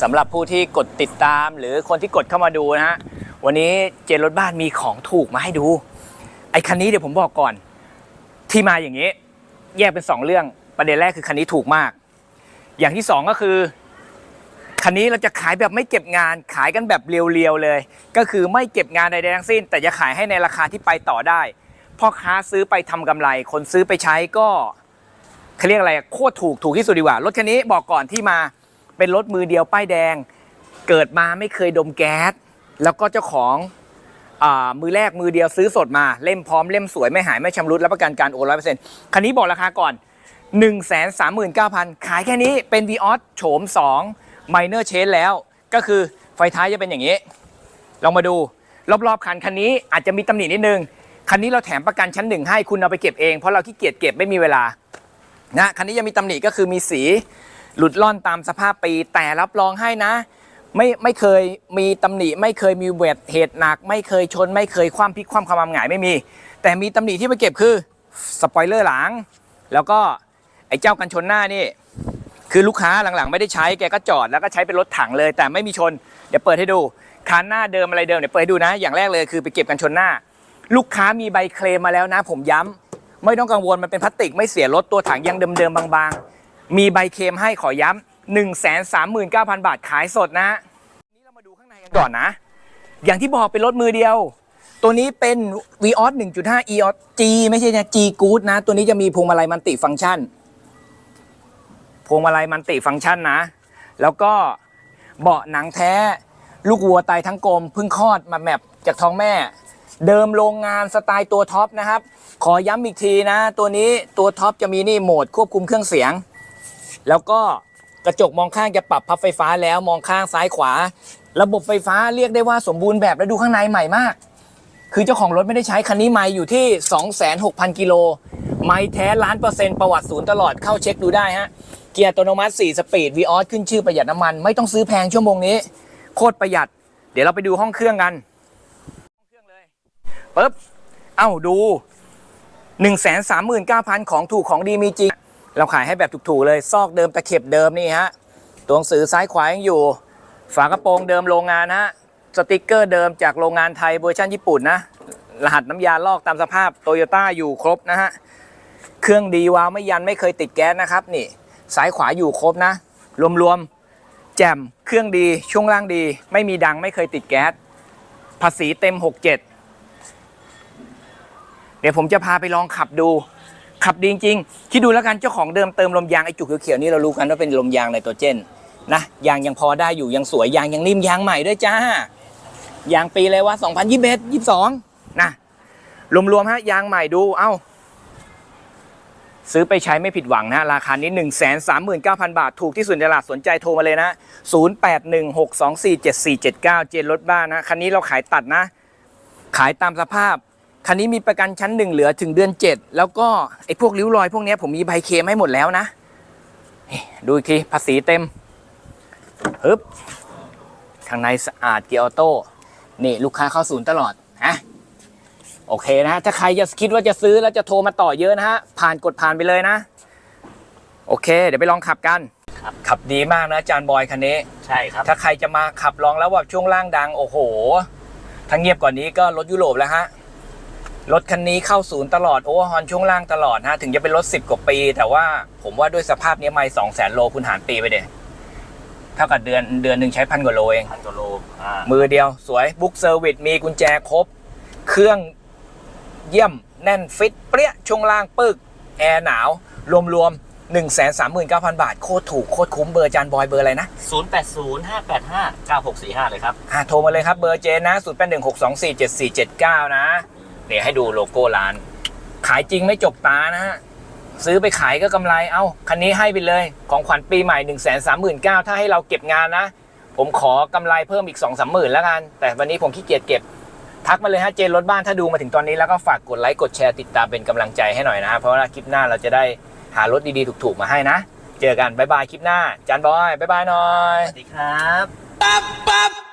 สำหรับผู้ที่กดติดตามหรือคนที่กดเข้ามาดูนะฮะวันนี้เจนรถบ้านมีของถูกมาให้ดู ไอ้คันนี้เดี๋ยวผมบอกก่อน ที่มาอย่างนี้ แยกเป็นสองเรื่องประเด็นแรกคือคันนี้ถูกมาก อย่างที่สองก็คือคันนี้เราจะขายแบบไม่เก็บงานขายกันแบบเรียวๆเลย ก็คือไม่เก็บงานใดๆทั้งสิ้น แต่จะขายให้ในราคาที่ไปต่อได้พ่อค้าซื้อไปทำกำไร คนซื้อไปใช้ก็เขาเรียกอะไรโคตรถูกถูกที่สุดดีกว่ารถคันนี้บอกก่อนที่มา เป็นรถมือเดียวป้ายแดง เกิดมาไม่เคยดมแก๊ส แล้วก็เจ้าของอมือแรกมือเดียวซื้อสดมาเล่มพร้อมเล่มสวยไม่หายไม่ชำรุดรับประกันการโอนร้อยเปอร์เซ็นต์คันนี้บอกราคาก่อน 1 3 9 0 0 0 ขายแค่นี้เป็น v ีออสโฉม2 Minor Change แล้ว ก็คือไฟท้ายจะเป็นอย่างนี้ ลองมาดูรอบๆคันคันนี้อาจจะมีตำหนินิดนึงคันนี้เราแถมประกันชั้นหนึ่งให้คุณเอาไปเก็บเองเพราะเราขี้เกียจเก็บไม่มีเวลานะคันนี้ยังมีตำหนิก็คือมีสี หลุดล่อนตามสภาพปี แต่รับรองให้นะ ไม่ไม่เคยมีตำหนิ ไม่เคยมีเวทเหตุหนัก ไม่เคยชน ไม่เคยคว่ำพลิกคว่ำความหงายไม่มี แต่มีตำหนิที่ไปเก็บคือสปอยเลอร์หลัง แล้วก็ไอ้เจ้ากันชนหน้านี่ คือลูกค้าหลังๆ ไม่ได้ใช้แกก็จอดแล้วก็ใช้เป็นรถถังเลย แต่ไม่มีชนเดี๋ยวเปิดให้ดูคันหน้าเดิมอะไรเดิมเดี๋ยวเปิดให้ดูนะ อย่างแรกเลยคือไปเก็บกันชนหน้า ลูกค้ามีใบเคลมมาแล้วนะ ผมย้ำไม่ต้องกังวลมันเป็นพลาสติกไม่เสียรถตัวถังยังเดิมๆบางๆ มีใบเคมให้ขอย้ำหนึ่งแสนสามหมื่นเก้าพันบาทขายสดนะนี่เรามาดูข้างในกันก่อนนะ อย่างที่บอกเป็นรถมือเดียว ตัวนี้เป็น v ีออส1.5 e ออส G ไม่ใช่นะ G Good นะ ตัวนี้จะมีพวงมาลัยมันติฟังก์ชันพวงมาลัยมันติฟังก์ชันนะ แล้วก็เบาะหนังแท้ ลูกวัวไตทั้งกลมพิ่งคลอดมาแมปจากท้องแม่ เดิมโรงงานสไตล์ตัวท็อปนะครับ ขอย้ำอีกทีนะ ตัวนี้ตัวท็อปจะมีนี่โหมดควบคุมเครื่องเสียง แล้วก็กระจกมองข้างจะปรับพับไฟฟ้าแล้วมองข้างซ้ายขวา ระบบไฟฟ้าเรียกได้ว่าสมบูรณ์แบบและดูข้างในใหม่มาก คือเจ้าของรถไม่ได้ใช้คันนี้ไม่อยู่ที่ 26,000 กิโล ไม่แท้ล้านเปอร์เซ็นต์ประวัติศูนย์ตลอดเข้าเช็คดูได้ฮะ เกียร์อัตโนมัติ 4 สปีดวีออสขึ้นชื่อประหยัดน้ำมัน ไม่ต้องซื้อแพงชั่วโมงนี้ โคตรประหยัด เดี๋ยวเราไปดูห้องเครื่องกันห้องเครื่องเลยปึ๊บเอ้าดู 1 3 9 0 0 0 ของถูกของดีมีจริง เราขายให้แบบถูกๆเลย ซอกเดิมตะเข็บเดิมนี่ฮะ ตัวหนังสือซ้ายขวายังอยู่ ฝากระโปรงเดิมโรงงานฮะ สติกเกอร์เดิมจากโรงงานไทยเวอร์ชันญี่ปุ่นนะ รหัสน้ำยาลอกตามสภาพโตโยต้าอยู่ครบนะฮะ เครื่องดีวาวไม่ยันไม่เคยติดแก๊สนะครับนี่ ซ้ายขวาอยู่ครบนะ รวมๆ แจ่ม เครื่องดี ช่วงล่างดี ไม่มีดังไม่เคยติดแก๊ส ภาษีเต็ม 67 เดี๋ยวผมจะพาไปลองขับดู ขับดีจริงๆคิดดูแล้วกันเจ้าของเดิมเติมลมยางไอจุกเขียวๆนี่เรารู้กันว่าเป็นลมยางไนโตรเจนนะยางยังพอได้อยู่ยังสวยยางยังนิ่มยางใหม่ด้วยจ้ายางปีเลยว่า 2021 22 นะรวมๆฮะยางใหม่ดูเอ้า ซื้อไปใช้ไม่ผิดหวังนะ ราคานี้ 1 3 9 0 0 0 บาท ถูกที่สุดในตลาดสนใจโทรมาเลยนะ 0816247479 เจนรถบ้านนะ คันนี้เราขายตัดนะ ขายตามสภาพ คันนี้มีประกันชั้นหนึ่งเหลือถึงเดือน 7 แล้วก็ไอ้พวกริ้วรอยพวกเนี้ยผมมีใบเคลมให้หมดแล้วนะนี่ดูอีกทีภาษีเต็มฮึบข้างในสะอาดเกียร์ออโต้ นี่ลูกค้าเข้าศูนย์ตลอดนะโอเคนะถ้าใครจะคิดว่าจะซื้อแล้วจะโทรมาต่อเยอะนะฮะ ผ่านกดผ่านไปเลยนะ โอเค เดี๋ยวไปลองขับกันขับดีมากนะอาจานบอยคันนี้ ใช่ครับ ถ้าใครจะมาขับลองแล้วว่าช่วงล่างดัง โอ้โหถ้าเงียบกว่านี้ก็รถยุโรปแล้วฮะ รถคันนี้เข้าศูนย์ตลอดโอเวอร์ฮอนช่วงล่างตลอดฮะถึงจะเป็นรถ 10 กว่าปี แต่ว่าผมว่าด้วยสภาพนี้ไม่สองแสนโลคุณหารปีไปเด็เท่ากับเดือนเดือนหนึ่งใช้พันกว่าโลเองพันกว่าโลอ่ามือเดียวสวยบุ๊กเซอร์วิสมีกุญแจครบ เครื่องเยี่ยมแน่นฟิตเปรี้ยช่วงล่างปึกแอร์หนาว รวมๆ1 3 9 0 0 0 บาท โคตรถูก โคตรคุ้มเบอร์จานบอยเบอร์อะไรนะศูนย์แปดศูนย์ห้าแปดห้าเก้าหกสี่ห้าเลยครับ อะโทรมาเลยครับ เบอร์เจนนะ0 8 1 6 2 4 7 4 7 9 นะ เดี๋ยวให้ดูโลโก้ร้าน ขายจริงไม่จกตานะฮะ ซื้อไปขายก็กำไร เอ้า คันนี้ให้ไปเลย ของขวัญปีใหม่ 1 3 9 0 0 0ถ้าให้เราเก็บงานนะ ผมขอกำไรเพิ่มอีก 2 3 0 0 0 0แล้วกัน แต่วันนี้ผมขี้เกียจเก็บ ทักมาเลยฮะเจนรถบ้านถ้าดูมาถึงตอนนี้แล้วก็ฝากกดไลค์กดแชร์ติดตามเป็นกำลังใจให้หน่อยนะเพราะว่าคลิปหน้าเราจะได้หารถดีๆถูกๆมาให้นะ เจอกันบ๊ายบายคลิปหน้า จานบอยบ๊ายบายหน่อย สวัสดีครับปั๊บปั๊บ